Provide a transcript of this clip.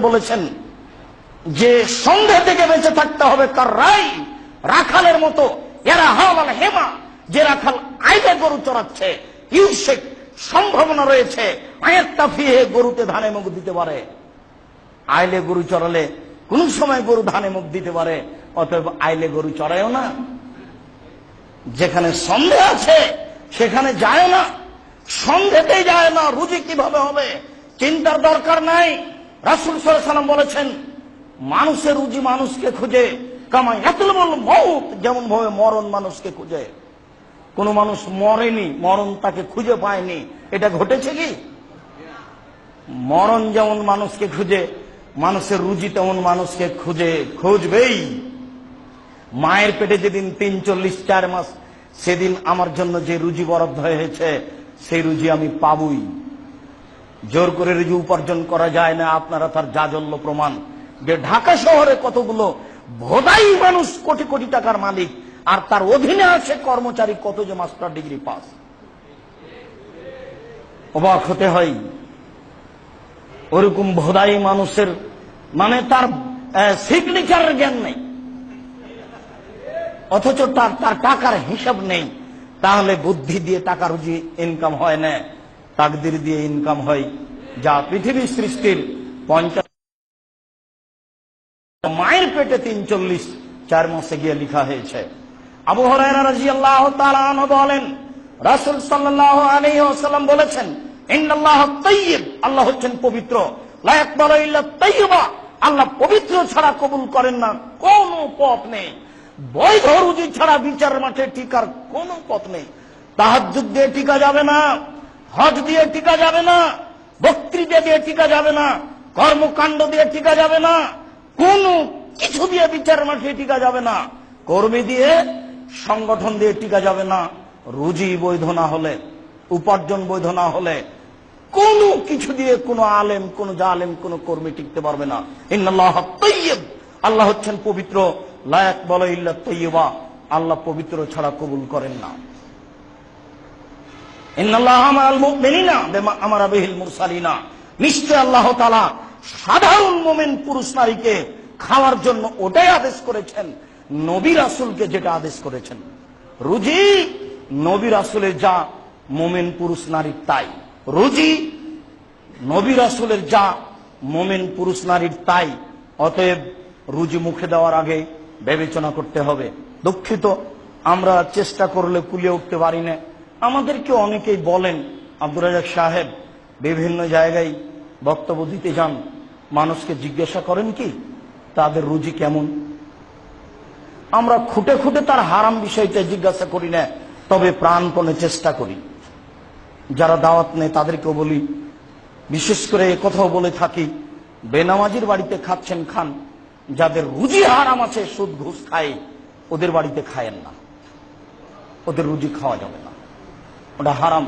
বলেছেন যে সন্ধ্যে থেকে বেঁচে থাকতে হবে কার রাই রাখালের মতো। এরা হাওয়াল হেমা, যে রাখাল আইলে গরু চড়াচ্ছে ইউসেক সম্ভাবনা রয়েছে আয়াত্তা ফিহে গরুতে ধানে মুখ দিতে পারে। আইলে গরু চড়ালে কোন সময় গরু ধানে মুখ দিতে পারে, অতএব আইলে গরু চড়ায়ও না। যেখানে সন্দেহ আছে, সেখানে যায় না। সন্দেহতেই যায় না, রুজি কীভাবে হবে? চিন্তার দরকার নাই। রাসুল সাল্লাম বলেছেন, মানুষের রুজি মানুষকে খুঁজে, কামাই এতল মৌত যেমন ভাবে মরণ মানুষকে খুঁজে। কোন মানুষ মরেনি, মরণ তাকে খুঁজে পায়নি। এটা ঘটেছে কি? মরণ যেমন মানুষকে খুঁজে, মানুষের রুজি তেমন মানুষকে খুঁজে, খুঁজবেই। মায়ের পেটে যেদিন তিন চল্লিশ চার মাস, সেদিন আমার জন্য যে রুজি বরাদ্দ হয়েছে, সেই রুজি আমি পাবই। জোর করে রুজি উপার্জন করা যায় না, আপনারা তার জাজল্য প্রমাণ। যে ঢাকা শহরে কতগুলো ভোদাই মানুষ কোটি কোটি টাকার মালিক, আর তার অধীনে আছে কর্মচারী কত যে মাস্টার ডিগ্রি পাস। অবাক হতে হয়, ওরকম ভোদাই মানুষের মানে তার সিগনেচারের জ্ঞান নেই। অথচ তার তার টাকার হিসাব নেই। তাহলে বুদ্ধি দিয়ে টাকা রুজি ইনকাম হয় না। তাকদির দিয়ে ইনকাম হয়। যা পৃথিবী সৃষ্টির পঞ্চাশ মায়ের পেটে তিন চল্লিশ চার মাসে গিয়ে লিখা হয়েছে। আবু হরাইরা আনহু বলেন, রাসূল সাল্লাল্লাহু আলাইহি ওয়াসাল্লাম বলেছেন আল্লাহ হচ্ছেন পবিত্র। লা ইয়াকবালু ইল্লা তাইয়্যিবা আল্লাহ পবিত্র ছাড়া কবুল করেন না, কোন পথ নেই। বৈধ রুজি ছাড়া বিচার মাঠে টিকার কোন পথ নেই। তাহাজ্জুদ দিয়ে টিকা যাবে না। হজ দিয়ে টিকা যাবে না বক্তৃতা দিয়ে টিকা যাবে না, কর্মকাণ্ড দিয়ে টিকা যাবে না, কোন কিছু দিয়ে বিচার মাঠে টিকা যাবে না, কর্মী দিয়ে সংগঠন দিয়ে টিকা যাবে না, রুজি বৈধ না হলে, উপার্জন বৈধ না হলে, কোন কিছু দিয়ে কোন আলেম, কোন জালেম, কোন কর্মী টিকতে পারবে না। ইন্নাল্লাহ তৈয়ব, আল্লাহ হচ্ছেন পবিত্র, লায়াক বল ইল্লা তৈয়বা, আল্লাহ পবিত্র ছাড়া কবুল করেন না। সাধারণ মোমেন পুরুষ নারীকে খাওয়ার জন্য ওটাই আদেশ করেছেন, নবী রাসূলকে যেটা আদেশ করেছেন। রুজি, নবী রাসূলের যা মোমেন পুরুষ নারীর তাই। রুজি, নবী রাসূলের যা মোমেন পুরুষ নারীর তাই। অতএব রুজি মুখে দেওয়ার আগে বিবেচনা করতে হবে। দুঃখিত, আমরা চেষ্টা করলে কুলিয়ে উঠতে পারি না। আমাদেরকে অনেকেই বলেন, আব্দুর রাজাক সাহেব, বিভিন্ন জায়গায় বক্তব্য দিতে যান, মানুষকে জিজ্ঞাসা করেন কি, তাদের রুজি কেমন? আমরা খুঁটে খুঁটে তার হারাম বিষয়টা জিজ্ঞাসা করি না, তবে প্রাণপণে চেষ্টা করি। যারা দাওয়াত নেয় তাদেরকেও বলি। বিশেষ করে কথাও বলে থাকি, বেনামাজির বাড়িতে খাচ্ছেন খান, যাদের রুজি হারাম আছে, সুদ, ঘুষ খায়, ওদের বাড়িতে খায়েন না। ওদের রুজি খাওয়া যাবে না। ওটা হারাম